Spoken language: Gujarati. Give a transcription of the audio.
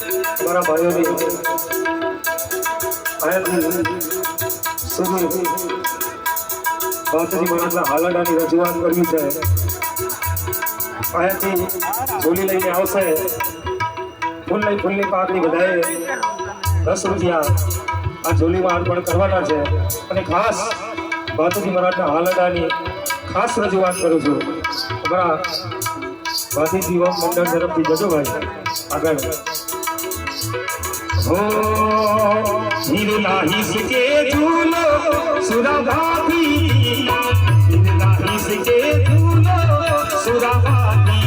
મારા ભાઈઓની સુધી બાપુજી મહારાજના હાલડાની રજૂઆત કરવી છે. અહીંયાથી ઝોલી લઈને આવશે. ફૂલની ફૂલની પાકની બધાએ દસ રૂપિયા આ ઝોલીમાં અર્પણ કરવાના છે. અને ખાસ બાપુજી મહારાજના હાલડાની ખાસ રજૂઆત કરું છું. અમારા વાસી જીવન મંડળ તરફથી જજો ભાઈ, આગળ. हो हिरला हिसके झूलो सुरभाती हिरला हिसके झूलो सुरभाती